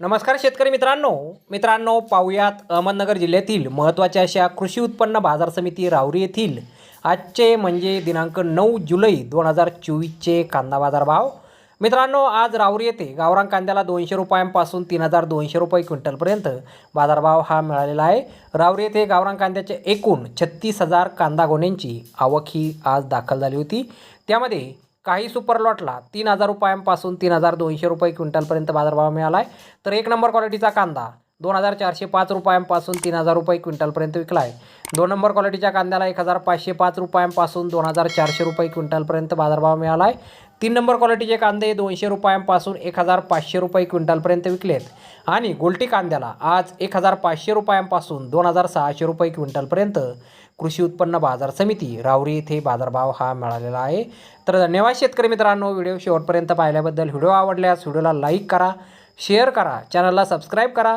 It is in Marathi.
नमस्कार शेतकरी मित्रांनो. मित्रांनो पाहुयात अहमदनगर जिल्ह्यातील महत्त्वाच्या अशा कृषी उत्पन्न बाजार समिती रावरी येथील. आजचे म्हणजे दिनांक नऊ जुलै दोन हजार चोवीसचे कांदा बाजार भाव मित्रांनो आज रावरी येथे गावरान कांद्याला दोनशे रुपयांपासून तीन हजार दोनशे रुपये क्विंटलपर्यंत बाजारभाव हा मिळालेला आहे. रावरी येथे गावरान कांद्याचे एकूण छत्तीस हजार कांदा गोण्यांची आवक ही आज दाखल झाली होती. त्यामध्ये काही सुपर लॉटला तीन हजार रुपयांपासून तीन हजार दोनशे रुपये क्विंटलपर्यंत बाजारभाव मिळाला आहे तर एक नंबर क्वालिटीचा कांदा दोन हजार चारशे पाच रुपयांपासून तीन हजार रुपये क्विंटलपर्यंत विकला आहे. दोन नंबर क्वालिटीच्या कांद्याला एक हजार पाचशे पाच रुपयांपासून दोन हजार चारशे रुपये क्विंटलपर्यंत बाजारभाव मिळाला आहे. तीन नंबर क्वालिटीचे कांदे दोनशे रुपयांपासून एक हजार पाचशे रुपये क्विंटलपर्यंत विकलेत आणि गोल्टी कांद्याला आज एक हजार पाचशे रुपयांपासून दोन हजार सहाशे रुपये क्विंटलपर्यंत कृषी उत्पन्न बाजार समिती रावरी येथे बाजारभाव हा मिळालेला आहे. तर धन्यवाद शेतकरी मित्रांनो व्हिडिओ शेवटपर्यंत पाहिल्याबद्दल. व्हिडिओ आवडल्यास व्हिडिओला लाईक करा शेअर करा चॅनलला सबस्क्राईब करा.